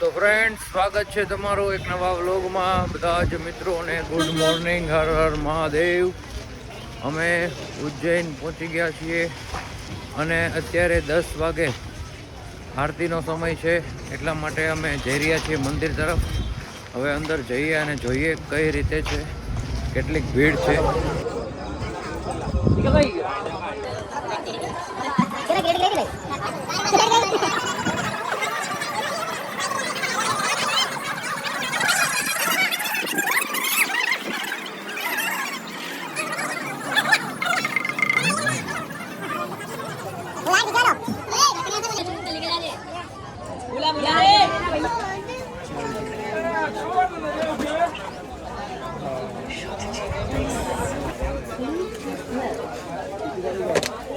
તો ફ્રેન્ડ સ્વાગત છે તમારું એક નવા વ્લોગમાં બધા જ મિત્રોને ગુડ મોર્નિંગ હર હર મહાદેવ. અમે ઉજ્જૈન પહોંચી ગયા છીએ અને અત્યારે દસ વાગે આરતીનો સમય છે, એટલા માટે અમે જઈ રહ્યા છીએ મંદિર તરફ. હવે અંદર જઈએ અને જોઈએ કઈ રીતે છે, કેટલીક ભીડ છે.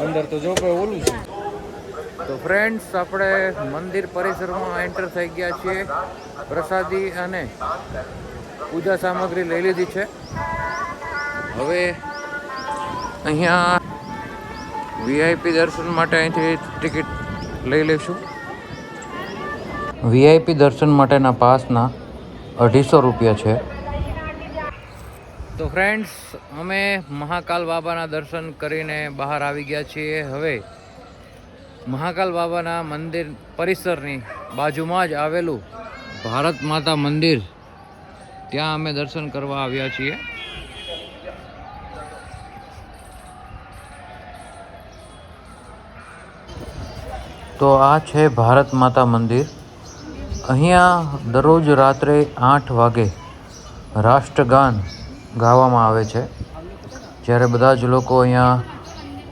અંદર તો જો કોઈ ઓલું છે. તો ફ્રેન્ડ્સ આપણે મંદિર પરિસરમાં એન્ટર થઈ ગયા છીએ. પ્રસાદી અને પૂજા સામગ્રી લઈ લીધી છે. હવે અહીંયા વીઆઈપી દર્શન માટે અહીંથી ટિકિટ લઈ લઈશું. વીઆઈપી દર્શન માટેના પાસના અઢીસો રૂપિયા છે. તો ફ્રેન્ડ્સ અમે મહાકાલ બાબાના દર્શન કરીને બહાર આવી ગયા છીએ. હવે મહાકાલ બાબાના મંદિર પરિસરની બાજુમાં જ આવેલું ભારત માતા મંદિર. ત્યાં અમે દર્શન કરવા આવ્યા છીએ. તો આ છે ભારત માતા મંદિર. અહીંયા દરરોજ રાત્રે આઠ વાગે રાષ્ટ્રગાન ગાવામાં આવે છે. જ્યારે બધા જ લોકો અહીંયા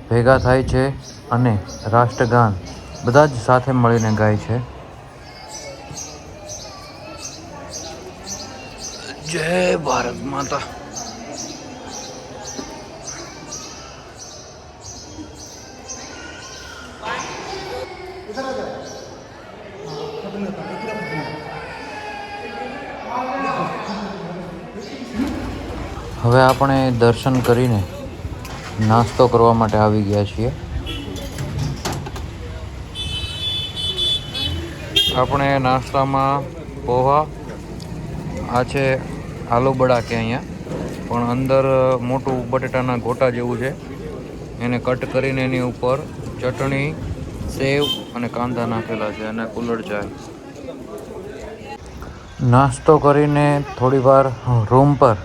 ભેગા થાય છે અને રાષ્ટ્રગાન બધા જ સાથે મળીને ગાય છે. જય ભારત માતા. હવે આપણે દર્શન કરીને નાસ્તો કરવા માટે આવી ગયા છીએ. આપણે નાસ્તામાં પોહા, આ છે આલુ બડા કે અહીંયા. પણ અંદર મોટું બટેટાના ગોટા જેવું છે. એને કટ કરીને એની ઉપર ચટણી, સેવ અને કાંદા નાખેલા છે અને કુલર ચાય. નાસ્તો કરીને થોડીવાર રૂમ પર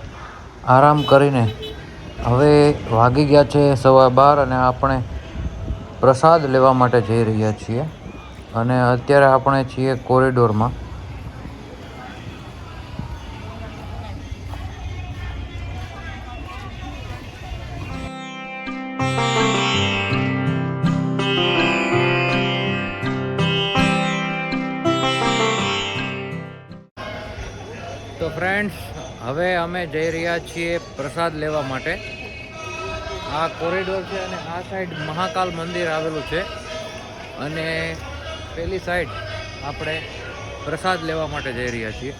આરામ કરીને હવે વાગી ગયા છે સવા બાર અને આપણે પ્રસાદ લેવા માટે જઈ રહ્યા છીએ. અને અત્યારે આપણે છીએ કોરિડોરમાં. તો ફ્રેન્ડ્સ હવે અમે જઈ રહ્યા છીએ પ્રસાદ લેવા માટે. આ કોરિડોર છે અને આ સાઈડ મહાકાલ મંદિર આવેલું છે. અને પેલી સાઈડ આપણે પ્રસાદ લેવા માટે જઈ રહ્યા છીએ.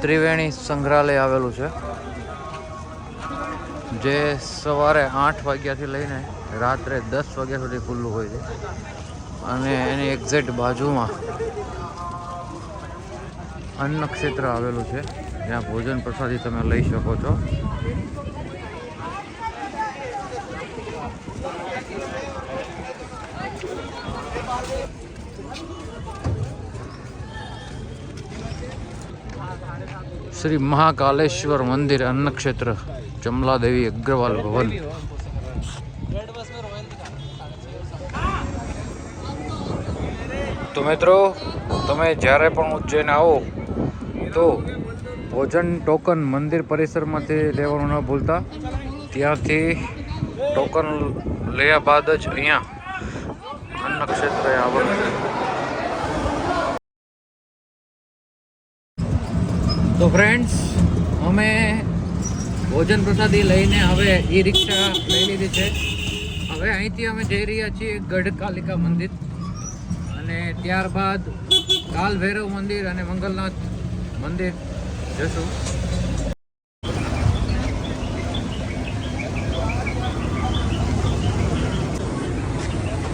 ત્રિવેણી સંગ્રહાલય આવેલું છે, જે સવારે આઠ વાગ્યાથી લઈને રાત્રે દસ વાગ્યા સુધી ખુલ્લું હોય છે. અને એની એક્ઝેક્ટ બાજુમાં અન્નક્ષેત્ર આવેલું છે, જ્યાં ભોજન પ્રસાદી તમે લઈ શકો છો. શ્રી મહાકાલેશ્વર મંદિર અન્નક્ષેત્ર ચમલાદેવી અગ્રવાલ ભવન. તો મિત્રો, તમે જ્યારે પણ ઉજ્જૈન આવો, તો ભોજન ટોકન મંદિર પરિસરમાંથી લેવાનું ન ભૂલતા. ત્યાંથી ટોકન લયા બાદ જ અહીંયા અન્નક્ષેત્રે આવવાનું. તો ફ્રેન્ડ્સ અમે ભોજન પ્રસાદી લઈને હવે ઈ રિક્ષા લઈ લીધી છે. હવે અહીંથી અમે જઈ રહ્યા છીએ ગઢકાલિકા મંદિર. અને ત્યારબાદ કાલ ભૈરવ મંદિર અને મંગલનાથ મંદિર જશું.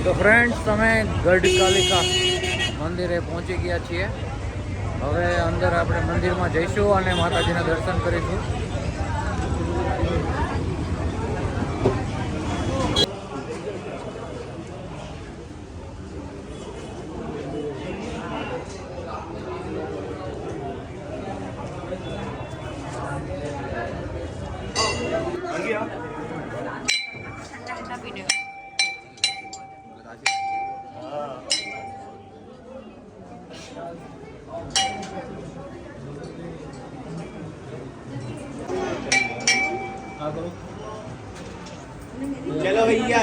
તો ફ્રેન્ડ્સ તમે ગઢકાલિકા મંદિરે પહોંચી ગયા છીએ. હવે અંદર આપણે મંદિરમાં જઈશું અને માતાજીના દર્શન કરીશું.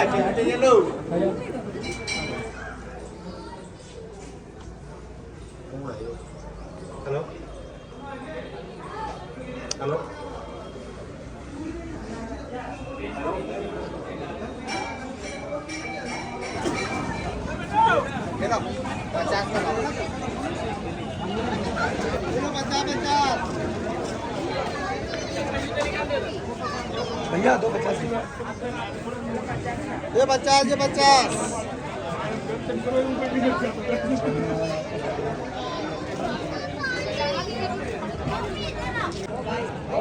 আছে হাটে Hello. Hello. Hello. Get up. Baca, baca. Baca, baca. भैया दो पचास ये पचास ये पचास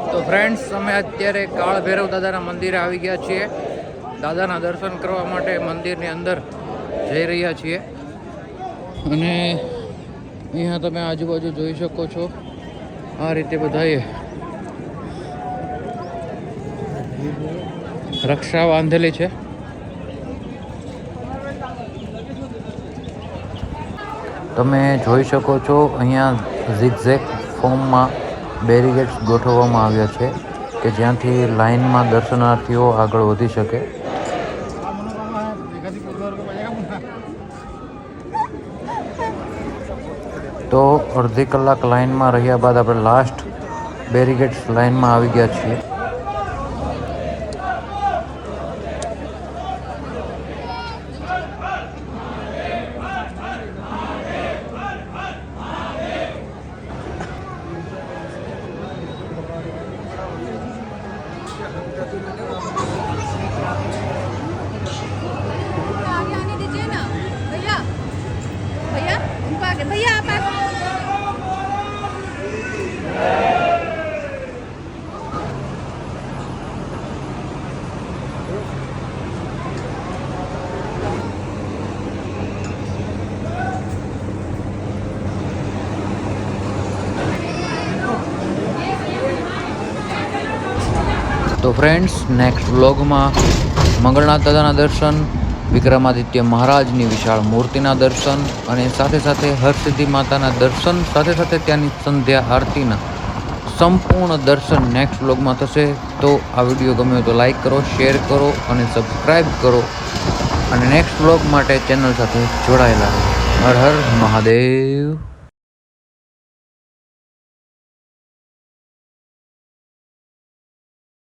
તો ફ્રેન્ડ્સ અમે અત્યારે કાળ ભૈરવ દાદાના મંદિરે આવી ગયા છીએ દાદાના દર્શન કરવા માટે મંદિરની અંદર જઈ રહ્યા છીએ અને અહીંયા તમે આજુબાજુ જોઈ શકો છો આ રીતે બધાએ રક્ષા બાંધેલી છે. તમે જોઈ શકો છો, અહીંયા ઝિગઝેક ફોર્મમાં બેરીગેટ્સ ગોઠવવામાં આવ્યા છે, કે જ્યાંથી લાઇનમાં દર્શનાર્થીઓ આગળ વધી શકે. તો અડધી કલાક લાઇનમાં રહ્યા બાદ આપણે લાસ્ટ બેરીગેટ્સ લાઇનમાં આવી ગયા છીએ. કે ભૈયા આ તો ફ્રેન્ડ્સ નેક્સ્ટ વ્લોગમાં મંગળનાથ દાદાના દર્શન. વિક્રમાદિત્ય મહારાજની વિશાળ મૂર્તિના દર્શન અને સાથે સાથે હરસિદ્ધિ માતાના દર્શન, સાથે સાથે ત્યાંની સંધ્યા આરતીના સંપૂર્ણ દર્શન નેક્સ્ટ વ્લોગમાં થશે. તો આ વીડિયો ગમ્યો તો લાઈક કરો શેર કરો અને સબસ્ક્રાઈબ કરો. અને નેક્સ્ટ વ્લોગ માટે ચેનલ સાથે જોડાયેલા. હર હર મહાદેવ.